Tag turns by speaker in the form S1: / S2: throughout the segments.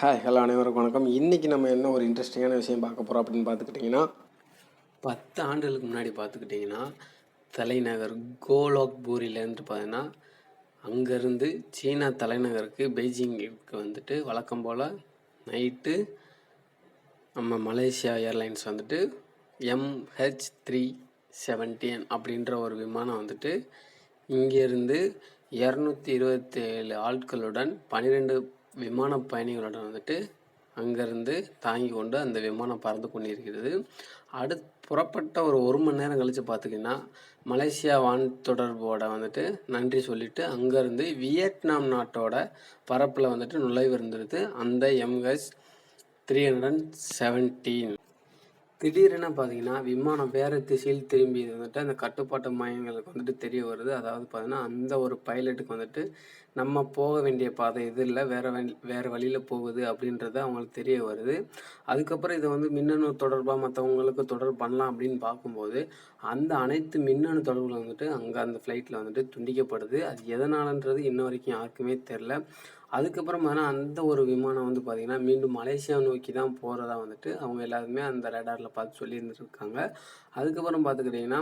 S1: Hi hello அனைவருக்கும் வணக்கம். இன்றைக்கி நம்ம என்ன ஒரு இன்ட்ரெஸ்டிங்கான விஷயம் பார்க்க போகிறோம் அப்படின்னு பார்த்துக்கிட்டிங்கன்னா பத்து ஆண்டுகளுக்கு முன்னாடி பார்த்துக்கிட்டிங்கன்னா தலைநகர் கோலோக்பூரிலேருந்து பார்த்தீங்கன்னா அங்கேருந்து சீனா தலைநகருக்கு பெய்ஜிங்கிற்கு வந்துட்டு வழக்கம் போல் நைட்டு நம்ம மலேசியா ஏர்லைன்ஸ் வந்துட்டு எம்ஹெச் த்ரீ செவன்டீன் அப்படின்ற ஒரு விமானம் வந்துட்டு இங்கேருந்து இரநூத்தி இருபத்தேழு ஆட்களுடன் பன்னிரெண்டு விமான பயணிகளுடன் வந்துட்டு அங்கேருந்து தாங்கி கொண்டு அந்த விமானம் பறந்து கொண்டிருக்கிறது. அடுத்து புறப்பட்ட ஒரு ஒரு மணி நேரம் கழித்து பார்த்திங்கன்னா மலேசியா வான் தொடர்போட வந்துட்டு நன்றி சொல்லிவிட்டு அங்கேருந்து வியட்நாம் நாட்டோட பரப்பில் வந்துட்டு நுழைவு இருந்தது அந்த எம்ஹெச் த்ரீ ஹண்ட்ரட் செவன்டீன் திடீரென பார்த்தீங்கன்னா விமானம் வேறு திசையில் திரும்பி வந்துட்டு அந்த கட்டுப்பாட்டு மையங்களுக்கு வந்துட்டு தெரிய வருது. அதாவது பார்த்தீங்கன்னா அந்த ஒரு பைலட்டுக்கு வந்துட்டு நம்ம போக வேண்டிய பாதை இது இல்லை வேறு வழி வேறு வழியில் போகுது அப்படின்றது அவங்களுக்கு தெரிய வருது. அதுக்கப்புறம் இதை வந்து மின்னணு தொடர்பாக மற்றவங்களுக்கு தொடர்பு பண்ணலாம் அப்படின்னு பார்க்கும்போது அந்த அனைத்து மின்னணு தொடர்புகள் வந்துட்டு அங்கே அந்த ஃப்ளைட்டில் வந்துட்டு துண்டிக்கப்படுது. அது எதனாலன்றது இன்ன வரைக்கும் யாருக்குமே தெரில அதுக்கப்புறம் பார்த்தீங்கன்னா அந்த ஒரு விமானம் வந்து பார்த்திங்கன்னா மீண்டும் மலேசியா நோக்கி தான் போகிறதா வந்துட்டு அவங்க எல்லாருமே அந்த ரேடாரில் பார்த்து சொல்லியிருந்துருக்காங்க. அதுக்கப்புறம் பார்த்துக்கிட்டிங்கன்னா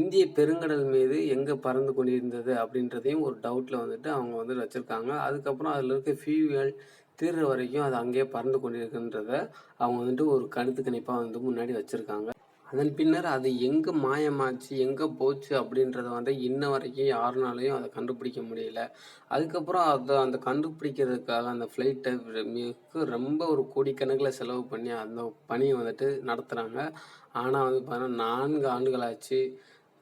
S1: இந்திய பெருங்கடல் மீது எங்கே பறந்து கொண்டிருந்தது அப்படின்றதையும் ஒரு டவுட்டில் வந்துட்டு அவங்க வந்து வச்சுருக்காங்க. அதுக்கப்புறம் அதில் இருக்க ஃபியூவல் தீர்ற வரைக்கும் அது அங்கேயே பறந்து கொண்டிருக்குன்றத அவங்க வந்துட்டு ஒரு கருத்து கணிப்பாக வந்து முன்னாடி வச்சுருக்காங்க. அதன் பின்னர் அது எங்கே மாயமாச்சு எங்கே போச்சு அப்படின்றத வந்து இன்ன வரைக்கும் யாருனாலையும் அதை கண்டுபிடிக்க முடியல. அதுக்கப்புறம் அதை அந்த கண்டுபிடிக்கிறதுக்காக அந்த ஃப்ளைட்டை மிக ரொம்ப ஒரு கோடிக்கணக்கில் செலவு பண்ணி அந்த பணியை வந்துட்டு நடத்துகிறாங்க ஆனால் வந்து பார்த்தீங்கன்னா நான்கு ஆண்டுகளாச்சு.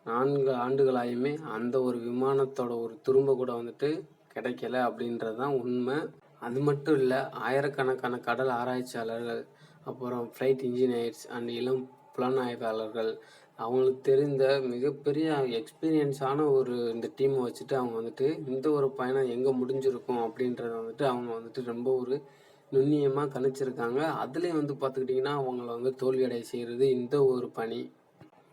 S1: நான்கு ஆண்டுகளாயுமே அந்த ஒரு விமானத்தோட ஒரு துரும்ப கூட வந்துட்டு கிடைக்கல அப்படின்றது தான் உண்மை. அது மட்டும் இல்லை ஆயிரக்கணக்கான கடல் ஆராய்ச்சியாளர்கள் அப்புறம் ஃப்ளைட் இன்ஜினியர்ஸ் அண்ட் இளம் புலனாய்வாளர்கள் அவங்களுக்கு தெரிந்த மிகப்பெரிய எக்ஸ்பீரியன்ஸான ஒரு இந்த டீமை வச்சுட்டு அவங்க வந்துட்டு இந்த ஒரு பயணம் எங்கே முடிஞ்சிருக்கும் அப்படின்றத வந்துட்டு அவங்க வந்துட்டு ரொம்ப ஒரு நுண்ணியமாக கணிச்சிருக்காங்க. அதுலேயும் வந்து பார்த்துக்கிட்டிங்கன்னா அவங்கள வந்து தோல்வியடைய செய்கிறது இந்த ஒரு பணி.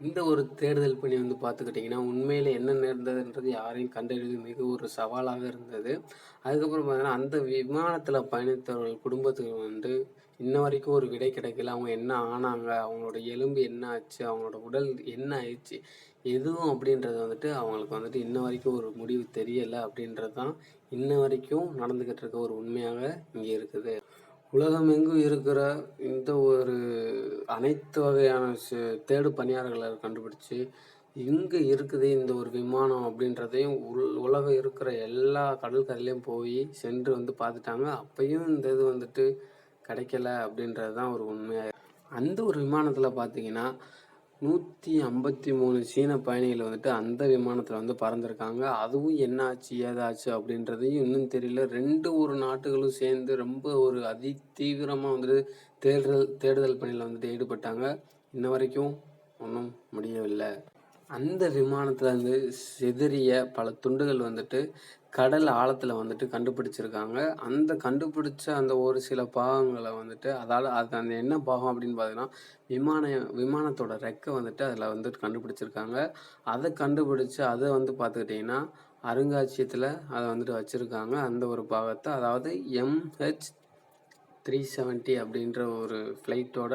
S1: இந்த ஒரு தேடுதல் பணி வந்து பார்த்துக்கிட்டிங்கன்னா உண்மையில் என்ன நேர்ந்ததுன்றது யாரையும் கண்டறிவது மிக ஒரு சவாலாக இருந்தது. அதுக்கப்புறம் பார்த்தீங்கன்னா அந்த விமானத்தில் பயணித்தவர்கள் குடும்பத்துக்கு வந்து இன்ன வரைக்கும் ஒரு விடை கிடைக்கல. அவங்க என்ன ஆனாங்க? அவங்களோட எலும்பு என்ன ஆச்சு? அவங்களோட உடல் என்ன ஆயிடுச்சு? எதுவும் அப்படின்றது வந்துட்டு அவங்களுக்கு வந்துட்டு இன்ன வரைக்கும் ஒரு முடிவு தெரியலை அப்படின்றது தான் இன்ன வரைக்கும் நடந்துக்கிட்டு இருக்க ஒரு உண்மையாக இங்கே இருக்குது. உலகமெங்கும் இருக்கிற இந்த ஒரு அனைத்து வகையான ச- தேடு பணியாளர்களை கண்டுபிடிச்சு எங்கே இருக்குது இந்த ஒரு விமானம் அப்படின்றதையும் உல் உலகம் இருக்கிற எல்லா கடற்கரையிலையும் போய் சென்று வந்து பார்த்துட்டாங்க. அப்பையும் இந்த இது வந்துட்டு கிடைக்கல அப்படின்றது தான் ஒரு உண்மையாக அந்த ஒரு விமானத்தில் பார்த்தீங்கன்னா நூற்றி ஐம்பத்தி மூணு சீன பயணிகள் வந்துட்டு அந்த விமானத்தில் வந்து பறந்துருக்காங்க. அதுவும் என்ன ஆச்சு ஏதாச்சு அப்படின்றதையும் இன்னும் தெரியல. ரெண்டு ஒரு நாட்டுகளும் சேர்ந்து ரொம்ப ஒரு அதி தீவிரமாக வந்துட்டு தேடுதல் தேடுதல் பணியில் வந்துட்டு ஈடுபட்டாங்க. இன்ன வரைக்கும் ஒன்றும் முடியவில்லை. அந்த விமானத்தில் வந்து சிதறிய பல துண்டுகள் வந்துட்டு கடல் ஆழத்தில் வந்துட்டு கண்டுபிடிச்சிருக்காங்க. அந்த கண்டுபிடிச்ச அந்த ஒரு சில பாகங்களை வந்துட்டு அதால் அது அந்த என்ன பாகம் அப்படின்னு பார்த்தீங்கன்னா விமான விமானத்தோட ரெக்கை வந்துட்டு அதில் வந்துட்டு கண்டுபிடிச்சிருக்காங்க. அதை கண்டுபிடிச்சு அதை வந்து பார்த்துக்கிட்டிங்கன்னா அருங்காட்சியத்தில் அதை வந்துட்டு வச்சுருக்காங்க. அந்த ஒரு பாகத்தை அதாவது எம்ஹெச் த்ரீ செவன்ட்டி அப்படின்ற ஒரு ஃப்ளைட்டோட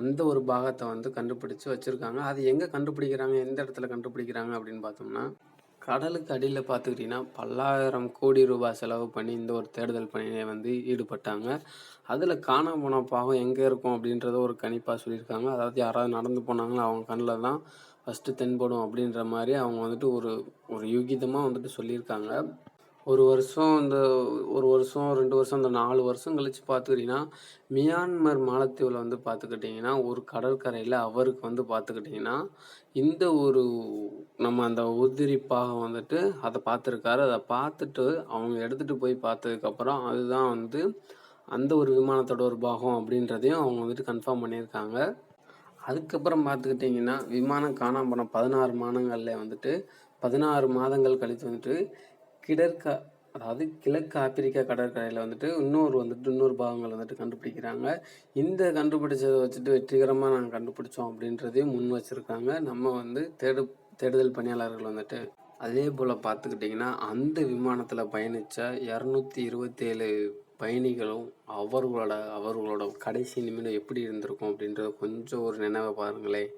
S1: அந்த ஒரு பாகத்தை வந்து கண்டுபிடிச்சு வச்சுருக்காங்க. அது எங்கே கண்டுபிடிக்கிறாங்க எந்த இடத்துல கண்டுபிடிக்கிறாங்க அப்படின்னு பார்த்தோம்னா கடலுக்கு அடியில் பார்த்துக்கிட்டிங்கன்னா பல்லாயிரம் கோடி ரூபாய் செலவு பண்ணி இந்த ஒரு தேடுதல் பணியை வந்து ஈடுபட்டாங்க. அதில் காண போன பாகம் எங்கே இருக்கும் அப்படின்றத ஒரு கணிப்பாக சொல்லியிருக்காங்க. அதாவது யாராவது நடந்து போனாங்களோ அவங்க கண்ணில் தான் ஃபஸ்ட்டு தென்படும் அப்படின்ற மாதிரி அவங்க வந்துட்டு ஒரு ஒரு யூகிதமாக வந்துட்டு சொல்லியிருக்காங்க. ஒரு வருஷம் இந்த ஒரு வருஷம் ரெண்டு வருஷம் இந்த நாலு வருஷம் கழித்து பார்த்துக்கிட்டிங்கன்னா மியான்மர் மாலத்தீவில் வந்து பார்த்துக்கிட்டிங்கன்னா ஒரு கடற்கரையில் அவருக்கு வந்து பார்த்துக்கிட்டிங்கன்னா இந்த ஒரு நம்ம அந்த உதிரி பாகம் வந்துட்டு அதை பார்த்துருக்காரு அதை பார்த்துட்டு அவங்க எடுத்துகிட்டு போய் பார்த்ததுக்கப்புறம் அதுதான் வந்து அந்த ஒரு விமானத்தோட ஒரு பாகம் அப்படின்றதையும் அவங்க வந்துட்டு கன்ஃபார்ம் பண்ணியிருக்காங்க. அதுக்கப்புறம் பார்த்துக்கிட்டிங்கன்னா விமானம் காணாமல் போன பதினாறு மாதங்களில் வந்துட்டு பதினாறு மாதங்கள் கழித்து வந்துட்டு கிடற்கா அதாவது கிழக்கு ஆப்பிரிக்கா கடற்கரையில் வந்துட்டு இன்னொரு வந்துட்டு இன்னொரு பாகங்கள் வந்துட்டு கண்டுபிடிக்கிறாங்க. இந்த கண்டுபிடிச்சதை வச்சுட்டு வெற்றிகரமாக நாங்கள் கண்டுபிடிச்சோம் அப்படின்றதையும் முன் வச்சுருக்காங்க. நம்ம வந்து தேடு தேடுதல் பணியாளர்கள் வந்துட்டு. அதே போல் பார்த்துக்கிட்டிங்கன்னா அந்த விமானத்தில் பயணித்த இரநூத்தி இருபத்தேழு பயணிகளும் அவர்களோட அவர்களோட கடைசி நிமிடம் எப்படி இருந்திருக்கும் அப்படின்றத கொஞ்சம் ஒரு நினைவை பாருங்களேன்.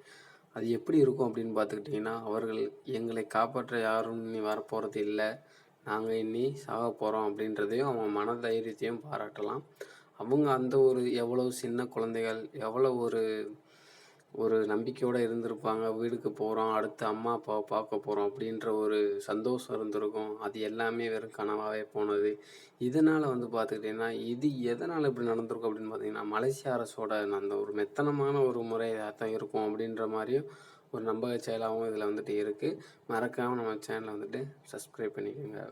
S1: அது எப்படி இருக்கும் அப்படின்னு பார்த்துக்கிட்டிங்கன்னா அவர்கள் எங்களை காப்பாற்ற யாரும் நீ வரப்போகிறது இல்லை. நாங்கள் இனி சாக போகிறோம் அப்படின்றதையும் அவங்க மன தைரியத்தையும் பாராட்டலாம். அவங்க அந்த ஒரு எவ்வளோ சின்ன குழந்தைகள் எவ்வளோ ஒரு ஒரு நம்பிக்கையோடு இருந்திருப்பாங்க. வீட்டுக்கு போகிறோம் அடுத்து அம்மா அப்பாவை பார்க்க போகிறோம் அப்படின்ற ஒரு சந்தோஷம் இருந்திருக்கும். அது எல்லாமே வெறும் கனவாகவே போனது. இதனால் வந்து பார்த்துக்கிட்டிங்கன்னா இது எதனால் இப்படி நடந்திருக்கும் அப்படின்னு பார்த்தீங்கன்னா மலேசிய அரசோட அந்த ஒரு மெத்தனமான ஒரு முறையாக தான் இருக்கும் அப்படின்ற மாதிரியும் ஒரு நம்பக செயலாகவும் இதில் வந்துட்டு இருக்குது. மறக்காமல் நம்ம சேனலை வந்துட்டு சப்ஸ்கிரைப் பண்ணிக்கோங்க.